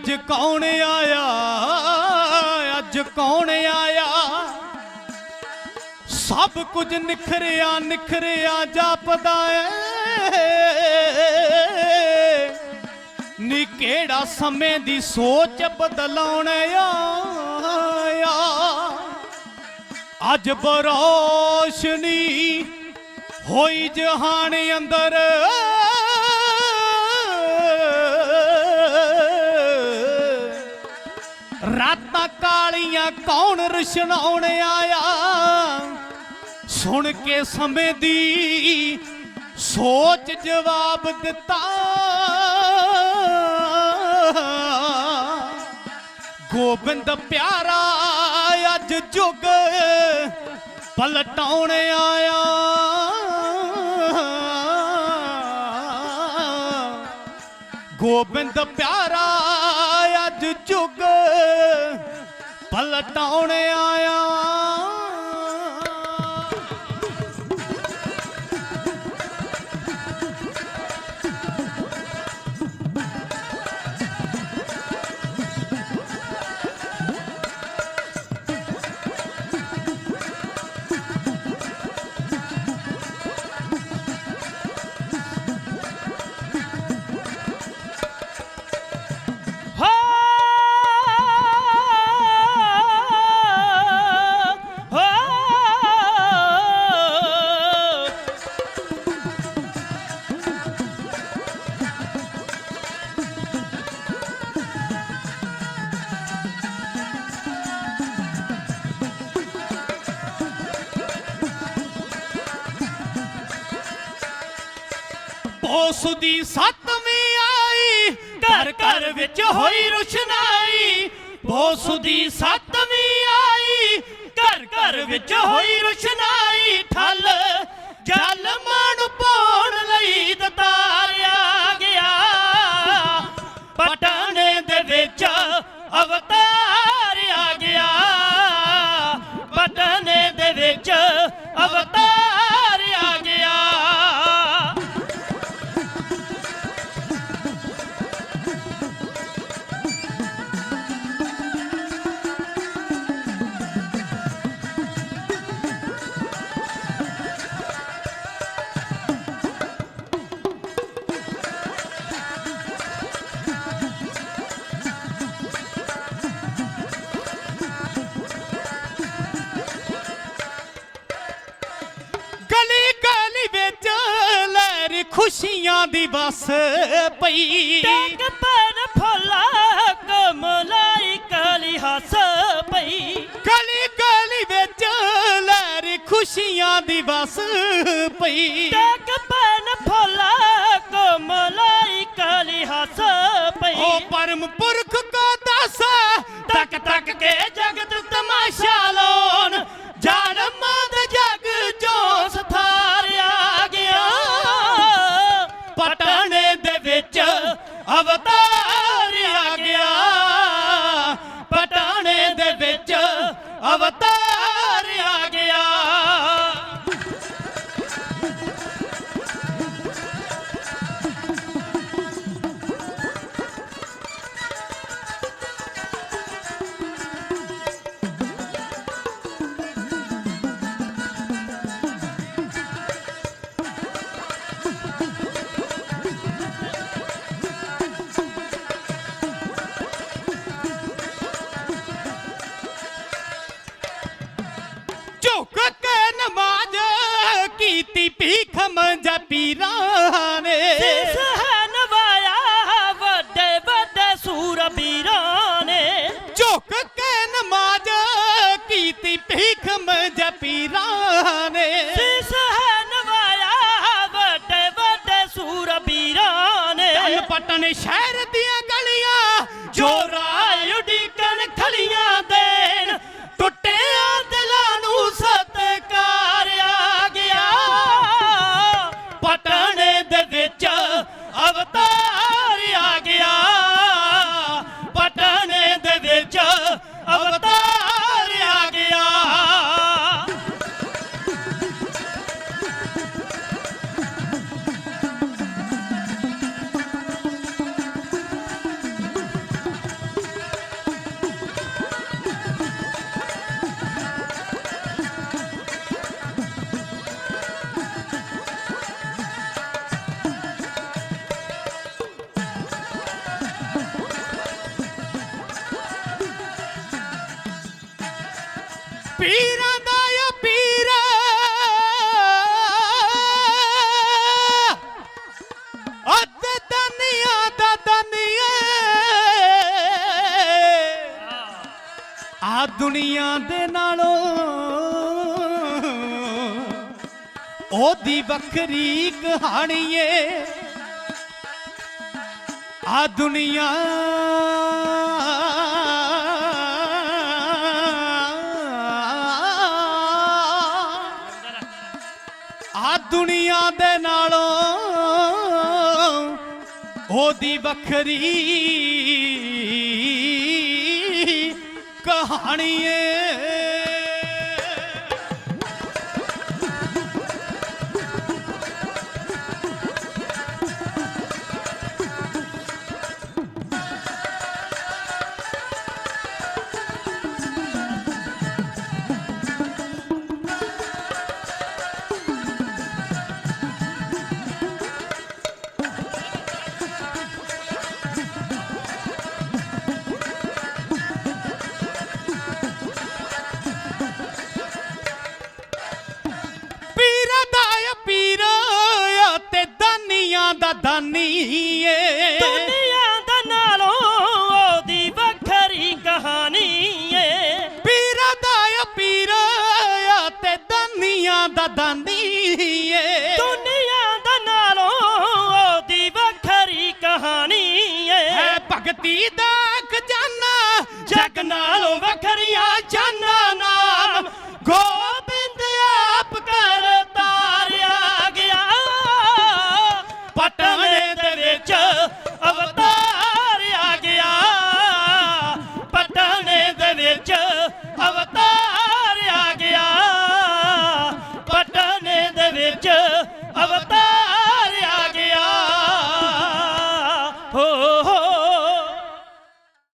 ਅੱਜ ਕੌਣ ਆਇਆ? ਅੱਜ ਕੌਣ ਆਇਆ? ਸਭ ਕੁਝ ਨਿਖਰਿਆ ਨਿਖਰਿਆ ਜਾਪਦਾ ਏ। ਨੀ ਕਿਹੜਾ ਸਮੇਂ ਦੀ ਸੋਚ ਬਦਲਾਉਣ ਆਇਆ? ਅੱਜ ਬਰੋਸ਼ਨੀ ਹੋਈ ਜਹਾਨ ਅੰਦਰ। ਰਾਤਾਂ ਕਾਲੀਆਂ ਕੌਣ ਰੁਸ਼ਨਾਉਣ ਆਇਆ? ਸੁਣ ਕੇ ਸਮੇਂ ਦੀ ਸੋਚ ਜਵਾਬ ਦਿੱਤਾ। ਗੋਬਿੰਦ ਪਿਆਰਾ ਅੱਜ ਜੁਗ ਪਲਟਾਉਣ ਆਇਆ। ਗੋਬਿੰਦ ਪਿਆਰਾ ਅੱਜ ਜੁਗ ਪਲਟਾਉਣ ਆਇਆ। ਉਸ ਦੀ ਸੱਤਵੀਂ ਆਈ, ਘਰ ਘਰ ਵਿੱਚ ਹੋਈ ਰੁਸ਼ਨਾਈ। ਉਸ ਦੀ ਸੱਤਵੀਂ ਆਈ, ਘਰ ਘਰ ਵਿੱਚ ਹੋਈ ਰੁਸ਼ਨਾਈ। ਠੱਲ ਜਲ ਮਨ ਪਾਉਣ ਲਈ ਦਤਾਰਿਆ ਗਿਆ। ਪਟਾਣੇ ਖੁਸ਼ੀਆਂ ਦੀ ਬਸ ਪਈ। ਟੱਕ ਪੈਨ ਫੁੱਲਾ ਕਮਲਾਈ ਕਾਲੀ ਹੱਸ ਪਈ। ਗਲੀ ਗਲੀ ਵਿੱਚ ਲਹਿਰ ਖੁਸ਼ੀਆਂ ਦੀ ਬਸ ਪਈ। ਟੱਕ ਪੈਨ ਫੁੱਲਾ ਕਮਲਾਈ ਕਾਲੀ ਹੱਸ ਪਈ। ਉਹ ਪਰਮ ਦੇ ਵਿੱਚ ਅਵਤਾਰਿਆ ਮੰਜਾ ਪੀਰਾਂ ਨੇ ਸਿਸ ਹੈ ਨਵਾਇਆ ਵੱਡੇ ਵੱਡੇ ਸੂਰ ਵੀਰਾਂ ਨੇ ਝੁਕ ਕੇ ਨਮਾਜ਼ ਕੀਤੀ ਭੀਖ ਮੰਜਾ ਪੀਰਾਂ ਨੇ ਸਿਸ ਹੈ ਨਵਾਇਆ ਵੱਡੇ ਵੱਡੇ ਸੂਰ ਵੀਰਾਂ ਨੇ ਪਟਨ ਸ਼ਹਿਰ ਪੀਰਾਂ ਦਾ ਆ ਪੀਰ? ਅਤੇ ਦਾਨੀਆਂ ਦਾ ਦਾਨੀਏ ਆ ਦੁਨੀਆ ਦੇ ਨਾਲੋਂ ਉਹਦੀ ਵੱਖਰੀ ਕਹਾਣੀ ਏ ਆ ਦੁਨੀਆ ਉਹਦੀ ਵੱਖਰੀ ਕਹਾਣੀ ਏ। ਦਾ ਖਜ਼ਾਨਾ ਜਗ ਨਾਲੋਂ ਵੱਖਰੀਆਂ